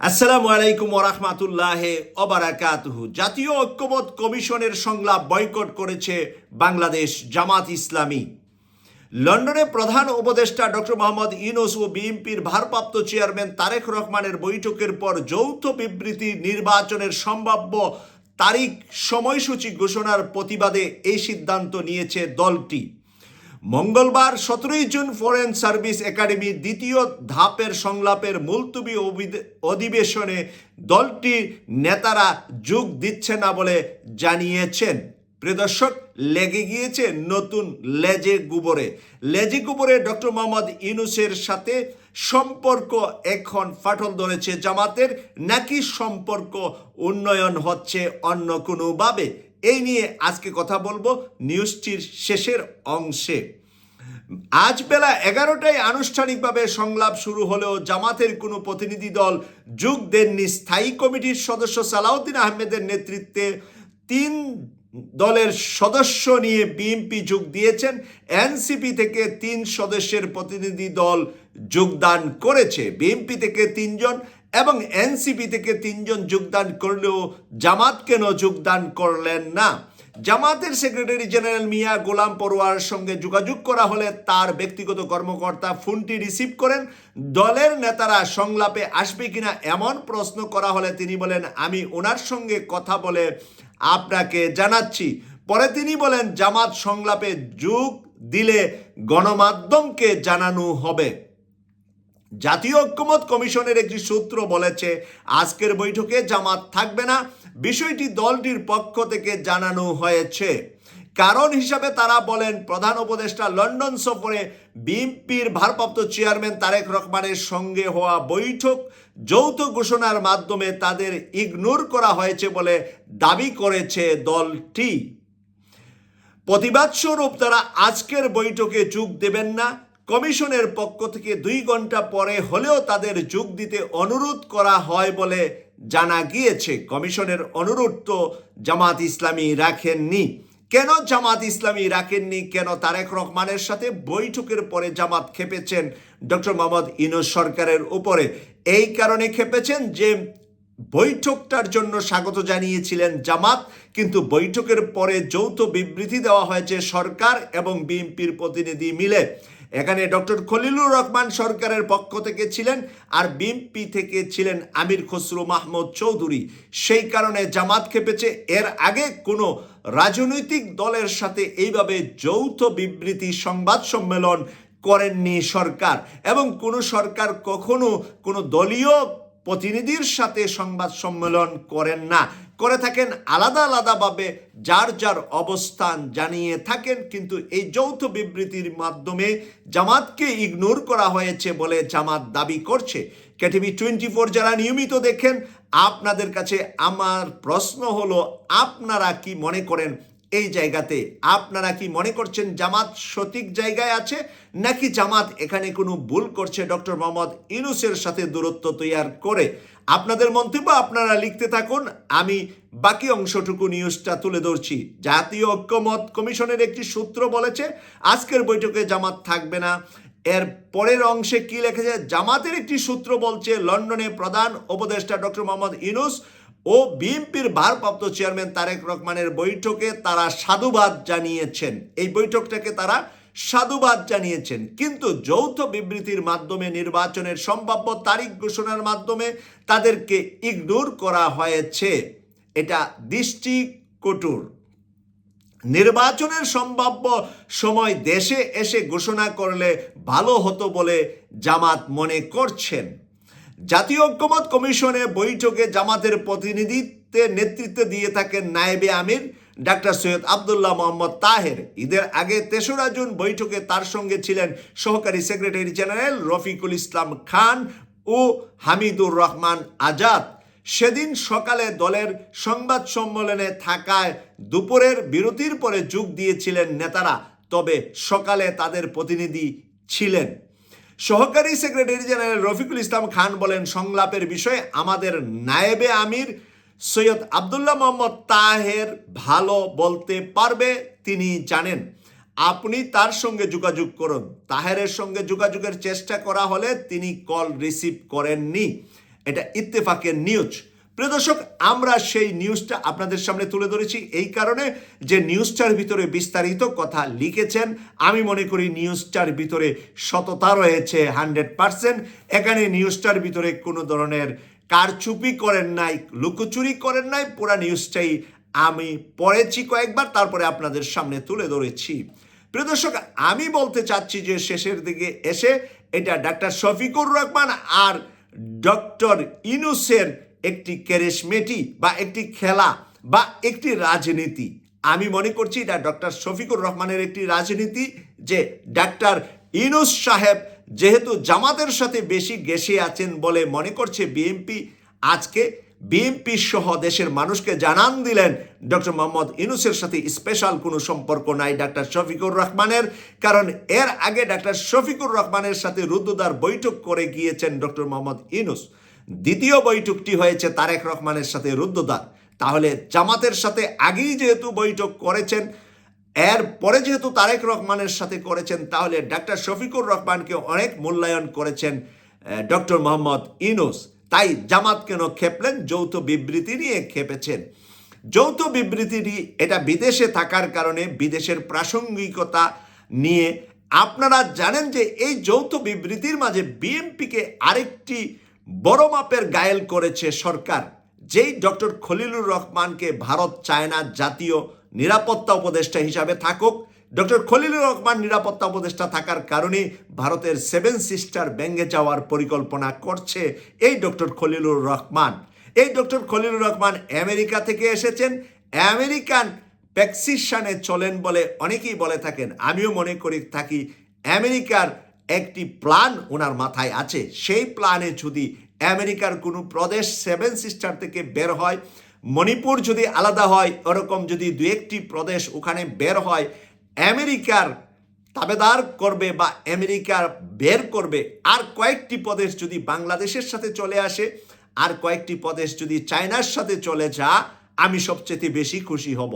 আসসালামু আলাইকুম ওরহমাতুল্লাহ অবারাকাতুহু জাতীয় ঐক্যমত কমিশনের সংলাপ বয়কট করেছে বাংলাদেশ জামাত ইসলামী। লন্ডনে প্রধান উপদেষ্টা ডক্টর মোহাম্মদ ইউনুস ও বিএনপির ভারপ্রাপ্ত চেয়ারম্যান তারেক রহমানের বৈঠকের পর যৌথ বিবৃতি নির্বাচনের সম্ভাব্য তারিখ সময়সূচি ঘোষণার প্রতিবাদে এই সিদ্ধান্ত নিয়েছে দলটি। মঙ্গলবার সতেরোই জুন ফরেন সার্ভিস একাডেমি দ্বিতীয় ধাপের সংলাপের মুলতুবি অধিবেশনে দলটির নেতারা যোগ দিচ্ছে না বলে জানিয়েছেন। প্রিয়দর্শক, লেগে গিয়েছে নতুন লেজে গুবরে। লেজে গুবরে ডক্টর মোহাম্মদ ইউনুসের সাথে সম্পর্ক এখন ফাটল ধরেছে জামাতের, নাকি সম্পর্ক উন্নয়ন হচ্ছে অন্য কোনোভাবে? এই নিয়ে আজকে কথা বলব নিউজটির শেষের অংশে। আজ বেলা এগারোটায় আনুষ্ঠানিকভাবে সংলাপ শুরু হলেও জামাতের কোনো প্রতিনিধি দল যোগ দেননি। স্থায়ী কমিটির সদস্য সালাউদ্দিন আহমেদের নেতৃত্বে তিন দলের সদস্য নিয়ে বিএনপি যোগ দিয়েছেন। এনসিপি থেকে তিন সদস্যের প্রতিনিধি দল যোগদান করেছে। বিএনপি থেকে তিনজন এবং এনসিপি থেকে তিনজন যোগদান করলেও জামাত কেন যোগদান করলেন না? জামাতের সেক্রেটারি জেনারেল মিয়া গোলাম পড়ুয়ার সঙ্গে যোগাযোগ করা হলে তার ব্যক্তিগত কর্মকর্তা ফোনটি রিসিভ করেন। দলের নেতারা সংলাপে আসবে কিনা এমন প্রশ্ন করা হলে তিনি বলেন, আমি ওনার সঙ্গে কথা বলে আপনাকে জানাচ্ছি। পরে তিনি বলেন, জামাত সংলাপে যোগ দিলে গণমাধ্যমকে জানানো হবে। জাতীয় ঐক্যমত কমিশনের একটি সূত্র বলেছে, আজকের বৈঠকে জামাত থাকবে না। বিষয়টি দলটির পক্ষ থেকে জানানো হয়েছে। কারণ হিসাবে তারা বলেন, প্রধান উপদেষ্টা লন্ডন সফরে বিএনপির ভারপ্রাপ্ত চেয়ারম্যান তারেক রহমানের সঙ্গে হওয়া বৈঠক যৌথ ঘোষণার মাধ্যমে তাদের ইগনোর করা হয়েছে বলে দাবি করেছে দলটি। প্রতিবাদ স্বরূপ তারা আজকের বৈঠকে যোগ দেবেন না। কমিশনের পক্ষ থেকে দুই ঘণ্টা পরে হলেও তাদের যোগ দিতে অনুরোধ করা হয় বলে জানা গিয়েছে। কমিশনের অনুরোধ তো জামাত ইসলামী রাখেননি। কেন জামাত ইসলামী রাখেননি? কেন তারেক রহমানের সাথে বৈঠকের পরে জামাত খেপেছেন ডক্টর মোহাম্মদ ইনুস সরকারের উপরে? এই কারণে খেপেছেন যে বৈঠকটার জন্য স্বাগত জানিয়েছিলেন জামাত, কিন্তু বৈঠকের পরে যৌথ বিবৃতি দেওয়া হয়েছে সরকার এবং বিএনপির প্রতিনিধি মিলে। এখানে ডক্টর খলিলুর রহমান সরকারের পক্ষ থেকে ছিলেন আর বিএনপি থেকে ছিলেন আমির খসরু মাহমুদ চৌধুরী। সেই কারণে জামাত খেপেছে। এর আগে কোনো রাজনৈতিক দলের সাথে এইভাবে যৌথ বিবৃতি সংবাদ সম্মেলন করেননি সরকার এবং কোনো সরকার কখনো কোনো দলীয় প্রতিনিধির সাথে সংবাদ সম্মেলন করেন না। করে থাকেন আলাদা আলাদাভাবে, যার যার অবস্থান জানিয়ে থাকেন। কিন্তু এই যৌথ বিবৃতির মাধ্যমে জামাতকে ইগনোর করা হয়েছে বলে জামাত দাবি করছে। কেটিভি টোয়েন্টি ফোর যারা নিয়মিত দেখেন, আপনাদের কাছে আমার প্রশ্ন হলো, আপনারা কি মনে করেন এই জায়গাতে আপনারা কি মনে করছেন জামাত সঠিক জায়গায় আছে? নাকি জামাত এখানে কোনো ভুল করছে? ডক্টর মোহাম্মদ ইনুসের সাথে দূরত্ব তৈয়ার করে আপনাদের মন্তব্য আপনারা লিখতে থাকুন। আমি বাকি অংশটুকু নিউজটা তুলে ধরছি। জাতীয় ঐক্যমত কমিশনের একটি সূত্র বলেছে, আজকের বৈঠকে জামাত থাকবে না। এর পরের অংশে কি লিখেছে? জামাতের একটি সূত্র বলছে, লন্ডনে প্রধান উপদেষ্টা ডক্টর মোহাম্মদ ইনুস ও বিএনপির ভারপ্রাপ্ত চেয়ারম্যান তারেক রহমানের বৈঠকে তারা সাধুবাদ জানিয়েছেন। এই বৈঠকটাকে তারা সাধুবাদ জানিয়েছেন। কিন্তু যৌথ বিবৃতির মাধ্যমে, নির্বাচনের সম্ভাব্য তারিখ ঘোষণার মাধ্যমে তাদেরকে ইগনোর করা হয়েছে। এটা দৃষ্টি কটুর নির্বাচনের সম্ভাব্য সময় দেশে এসে ঘোষণা করলে ভালো হতো বলে জামাত মনে করছেন। জাতীয় ঐক্যমত কমিশনে বৈঠকে জামাতের প্রতিনিধিত্বের নেতৃত্ব দিয়ে থাকেন নায়েবে আমির, ডাক্তার সৈয়দ আবদুল্লাহ মোহাম্মদ তাহের। ঈদের আগে তেসরা জুন বৈঠকে তার সঙ্গে ছিলেন সহকারী সেক্রেটারি জেনারেল রফিকুল ইসলাম খান ও হামিদুর রহমান আজাদ। সেদিন সকালে দলের সংবাদ সম্মেলনে থাকায় দুপুরের বিরতির পরে যোগ দিয়েছিলেন নেতারা, তবে সকালে তাদের প্রতিনিধি ছিলেন। সহকারী সেক্রেটারি জেনারেল রফিকুল ইসলাম খান বলেন, সংলাপের বিষয়ে আমাদের নায়েবে আমির সৈয়দ আবদুল্লাহ মোহাম্মদ তাহের ভালো বলতে পারবে তিনি জানেন। আপনি তার সঙ্গে যোগাযোগ করুন। তাহেরের সঙ্গে যোগাযোগের চেষ্টা করা হলে তিনি কল রিসিভ করেননি। এটা ইত্তেফাকের নিউজ। প্রিয় দর্শক, আমরা সেই নিউজটা আপনাদের সামনে তুলে ধরেছি। এই কারণে যে নিউজটার ভিতরে বিস্তারিত কথা লিখেছেন, আমি মনে করি নিউজটার ভিতরে সততা রয়েছে হান্ড্রেড পারসেন্ট। এখানে নিউজটার ভিতরে কোনো ধরনের কারচুপি করেন নাই, লুকোচুরি করেন নাই, পুরা নিউজটাই আমি পড়েছি কয়েকবার, তারপরে আপনাদের সামনে তুলে ধরেছি। প্রিয় দর্শক, আমি বলতে চাচ্ছি যে শেষের দিকে এসে এটা ডাক্তার শফিকুর রহমান আর ডক্টর ইনুসের একটি ক্যারিসমেটি বা একটি খেলা বা একটি রাজনীতি। আমি মনে করছি এটা ডক্টর শফিকুর রহমানের একটি রাজনীতি যে ডাক্তার ইনুস সাহেব যেহেতু জামাতের সাথে বেশি গেসে আছেন বলে মনে করছে বিএনপি, আজকে বিএনপি সহ দেশের মানুষকে জানান দিলেন ডক্টর মোহাম্মদ ইনুসের সাথে স্পেশাল কোনো সম্পর্ক নাই ডাক্তার শফিকুর রহমানের, কারণ এর আগে ডাক্তার শফিকুর রহমানের সাথে রুদ্রদার বৈঠক করে গিয়েছেন ডক্টর মোহাম্মদ ইনুস দ্বিতীয় বৈঠকটি হয়েছে তারেক রহমানের সাথে রুদ্রদার তাহলে জামাতের সাথে আগেই যেহেতু বৈঠক করেছেন, এর পরে যেহেতু তারেক রহমানের সাথে করেছেন, তাহলে ডাক্তার শফিকুর রহমানকে অনেক মূল্যায়ন করেছেন ডক্টর মোহাম্মদ ইনুস তাই জামাত কেন খেপলেন? যৌথ বিবৃতি নিয়ে খেপেছেন। যৌথ বিবৃতি এটা বিদেশে থাকার কারণে, বিদেশের প্রাসঙ্গিকতা নিয়ে। আপনারা জানেন যে এই যৌথ বিবৃতির মাঝে বিএনপিকে আরেকটি বড় মাপের গায়েল করেছে সরকার, যেই ডক্টর খলিলুর রহমানকে ভারত চায় না জাতীয় নিরাপত্তা উপদেষ্টা হিসাবে থাকুক। ডক্টর খলিলুর রহমান নিরাপত্তা উপদেষ্টা থাকার কারণে ভারতের সেভেন সিস্টার ব্যাঙ্গে যাওয়ার পরিকল্পনা করছে এই ডক্টর খলিলুর রহমান। এই ডক্টর খলিলুর রহমান আমেরিকা থেকে এসেছেন। আমেরিকান প্যাক্সিশানে চলেন বলে অনেকেই বলে থাকেন। আমিও মনে করি থাকি আমেরিকার একটি প্ল্যান ওনার মাথায় আছে। সেই প্ল্যানে যদি আমেরিকার কোনো প্রদেশ সেভেন সিস্টার থেকে বের হয়, মণিপুর যদি আলাদা হয়, ওরকম যদি দু একটি প্রদেশ ওখানে বের হয়, আমেরিকার তাবেদার করবে বা আমেরিকার বের করবে, আর কয়েকটি প্রদেশ যদি বাংলাদেশের সাথে চলে আসে, আর কয়েকটি প্রদেশ যদি চায়নার সাথে চলে যা, আমি সবচেয়ে বেশি খুশি হব।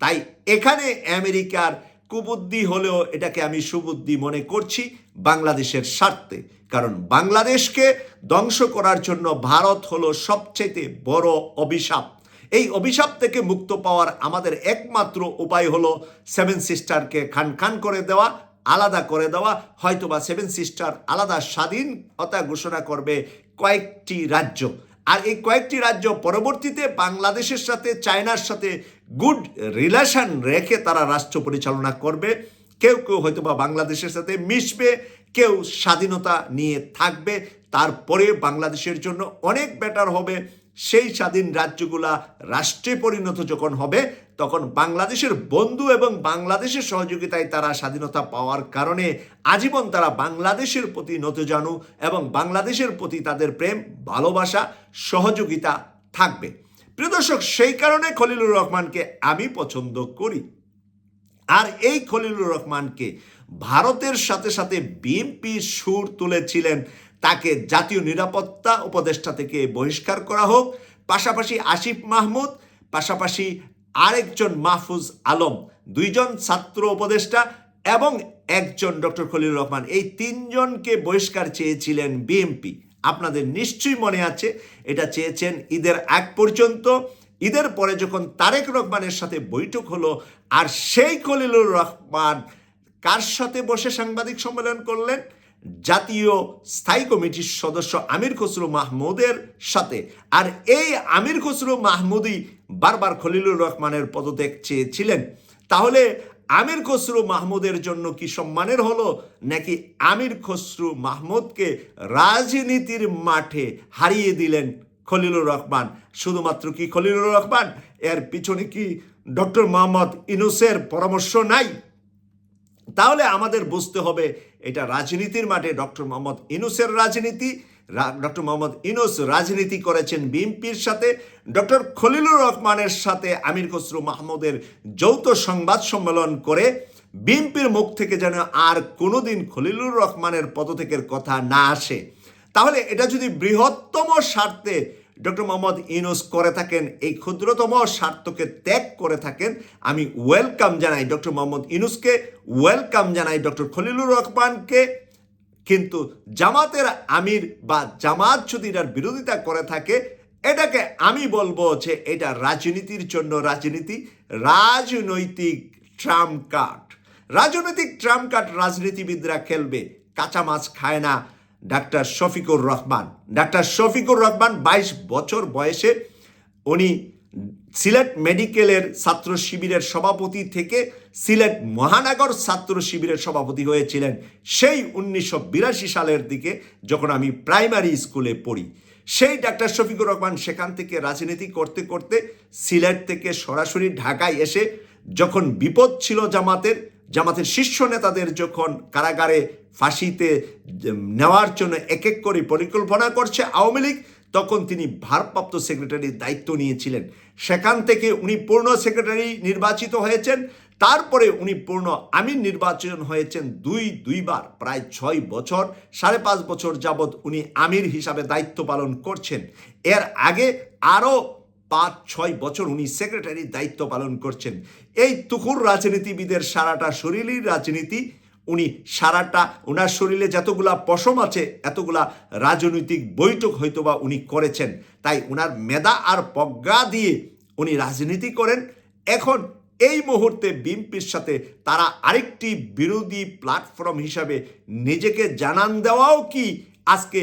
তাই এখানে আমেরিকার কুবুদ্ধি হলেও এটাকে আমি সুবুদ্ধি মনে করছি বাংলাদেশের স্বার্থে। কারণ বাংলাদেশকে ধ্বংস করার জন্য ভারত হলো সবচেয়ে বড় অভিশাপ। এই অভিশাপ থেকে মুক্ত পাওয়ার আমাদের একমাত্র উপায় হলো সেভেন সিস্টারকে খান খান করে দেওয়া, আলাদা করে দেওয়া। হয়তোবা সেভেন সিস্টার আলাদা স্বাধীনতা ঘোষণা করবে কয়েকটি রাজ্য। আর এই কয়েকটি রাজ্য পরবর্তীতে বাংলাদেশের সাথে, চায়নার সাথে গুড রিলেশন রেখে তারা রাষ্ট্র পরিচালনা করবে। কেউ কেউ হয়তো বা বাংলাদেশের সাথে মিশবে, কেউ স্বাধীনতা নিয়ে থাকবে, তারপরে বাংলাদেশের জন্য অনেক বেটার হবে। সেই স্বাধীন রাজ্যগুলা রাষ্ট্রে পরিণত যখন হবে, তখন বাংলাদেশের বন্ধু এবং বাংলাদেশের সহযোগিতায় তারা স্বাধীনতা পাওয়ার কারণে আজীবন তারা বাংলাদেশের প্রতি নতজানু এবং বাংলাদেশের প্রতি তাদের প্রেম, ভালোবাসা, সহযোগিতা থাকবে। প্রিয় দর্শক, সেই কারণে খলিলুর রহমানকে আমি পছন্দ করি। আর এই খলিলুর রহমানকে ভারতের সাথে সাথে বিএনপি সুর তুলেছিলেন। তাকে জাতীয় নিরাপত্তা উপদেষ্টা থেকে বহিষ্কার করা হোক। পাশাপাশি আসিফ মাহমুদ, পাশাপাশি আরেকজন মাহফুজ আলম, দুইজন ছাত্র উপদেষ্টা এবং একজন ডক্টর খলিল রহমান। এই তিনজনকে বহিষ্কার চেয়েছিলেন বিএমপি আপনাদের নিশ্চয়ই মনে আছে এটা চেয়েছেন ঈদের আগ পর্যন্ত। ঈদের পরে যখন তারেক রহমানের সাথে বৈঠক হলো, আর সেই খলিলুর রহমান কার সাথে বসে সাংবাদিক সম্মেলন করলেন? জাতীয় স্থায়ী কমিটির সদস্য আমির খসরু মাহমুদের সাথে। আর এই আমির খসরু মাহমুদই বারবার খলিলুর রহমানের পদত্যাগ চেয়েছিলেন। তাহলে আমির খসরু মাহমুদের জন্য কি সম্মানের হলো? নাকি আমির খসরু মাহমুদকে রাজনীতির মাঠে হারিয়ে দিলেন খলিলুর রহমান? শুধুমাত্র কি খলিলুর রহমান? এর পিছনে কি ডক্টর মোহাম্মদ ইনুসের পরামর্শ নাই? তাহলে আমাদের বুঝতে হবে, এটা রাজনীতির মাঠে ডক্টর মোহাম্মদ ইনুসের রাজনীতি ডক্টর মোহাম্মদ ইনুস রাজনীতি করেছেন বিএনপির সাথে, ডক্টর খলিলুর রহমানের সাথে আমির খসরু মাহমুদের যৌথ সংবাদ সম্মেলন করে বিএনপির মুখ থেকে যেন আর কোনোদিন খলিলুর রহমানের পদত্যাগের কথা না আসে। তাহলে এটা যদি বৃহত্তম স্বার্থে ডক্টর মোহাম্মদ ইনুস করে থাকেন, এই ক্ষুদ্রতম স্বার্থকে ত্যাগ করে থাকেন, আমি ওয়েলকাম জানাই ডক্টর মোহাম্মদ ইনুসকে ওয়েলকাম জানাই ডক্টর খলিলুর রহমানকে। কিন্তু জামাতের আমির বা জামাত যদি এটার বিরোধিতা করে থাকে, এটাকে আমি বলব যে এটা রাজনীতির জন্য রাজনীতি, রাজনৈতিক ট্রাম্প কার্ড। রাজনৈতিক ট্রাম্প কার্ড রাজনীতিবিদরা খেলবে, কাঁচা মাছ খায় না ডাক্তার শফিকুর রহমান। ডাক্তার শফিকুর রহমান বাইশ বছর বয়সে উনি সিলেট মেডিকেলের ছাত্র শিবিরের সভাপতি থেকে সিলেট মহানগর ছাত্র শিবিরের সভাপতি হয়েছিলেন সেই উনিশশো বিরাশি সালের দিকে যখন আমি প্রাইমারি স্কুলে পড়ি। সেই ডাক্তার শফিকুর রহমান সেখান থেকে রাজনীতি করতে করতে সিলেট থেকে সরাসরি ঢাকায় এসে যখন বিপদ ছিল জামাতের জামাতের শীর্ষ নেতাদের যখন কারাগারে ফাঁসিতে নেওয়ার জন্য এক এক করে পরিকল্পনা করছে আওয়ামী লীগ তখন তিনি ভারপ্রাপ্ত সেক্রেটারির দায়িত্ব নিয়েছিলেন। সেখান থেকে উনি পূর্ণ সেক্রেটারি নির্বাচিত হয়েছেন। তারপরে উনি পূর্ণ আমিন নির্বাচন হয়েছেন দুই, দুইবার, প্রায় ছয় বছর, সাড়ে পাঁচ বছর যাবৎ উনি আমির হিসাবে দায়িত্ব পালন করছেন। এর আগে আরও পাঁচ, ছয় বছর উনি সেক্রেটারির দায়িত্ব পালন করছেন। এই তুকুর রাজনীতিবিদের সারাটা শরীরের রাজনীতি। উনি সারাটা ওনার শরীরে যতগুলা পশম আছে, এতগুলা রাজনৈতিক বৈঠক হয়তোবা উনি করেছেন। তাই ওনার মেধা আর প্রজ্ঞা দিয়ে উনি রাজনীতি করেন। এখন এই মুহূর্তে বিএনপির সাথে তারা আরেকটি বিরোধী প্ল্যাটফর্ম হিসাবে নিজেকে জানান দেওয়াও কি আজকে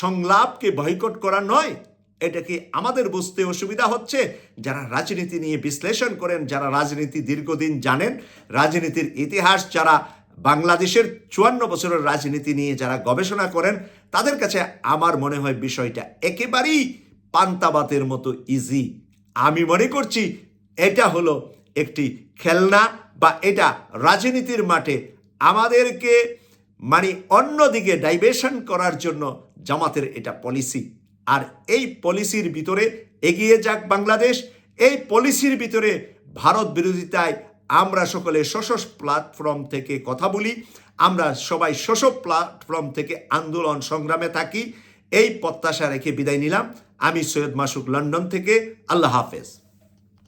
সংলাপকে বয়কট করা নয়, এটা কি আমাদের বুঝতে অসুবিধা হচ্ছে? যারা রাজনীতি নিয়ে বিশ্লেষণ করেন, যারা রাজনীতি দীর্ঘদিন জানেন, রাজনীতির ইতিহাস যারা বাংলাদেশের চুয়ান্ন বছরের রাজনীতি নিয়ে যারা গবেষণা করেন, তাদের কাছে আমার মনে হয় বিষয়টা একেবারেই পান্তাবাতের মতো ইজি আমি মনে করছি এটা হলো একটি খেলনা বা এটা রাজনীতির মাঠে আমাদেরকে মানে অন্যদিকে ডাইভার্সন করার জন্য জামাতের এটা পলিসি আর এই পলিসির ভিতরে এগিয়ে যাক বাংলাদেশ, এই পলিসির ভিতরে ভারত বিরোধিতায় আমরা সকলে শোষ প্ল্যাটফর্ম থেকে কথা বলি, আমরা সবাই শোষ প্ল্যাটফর্ম থেকে আন্দোলন সংগ্রামে থাকি। এই প্রত্যাশা রেখে বিদায় নিলাম। আমি সৈয়দ মাসুক লন্ডন থেকে, আল্লাহ হাফেজ।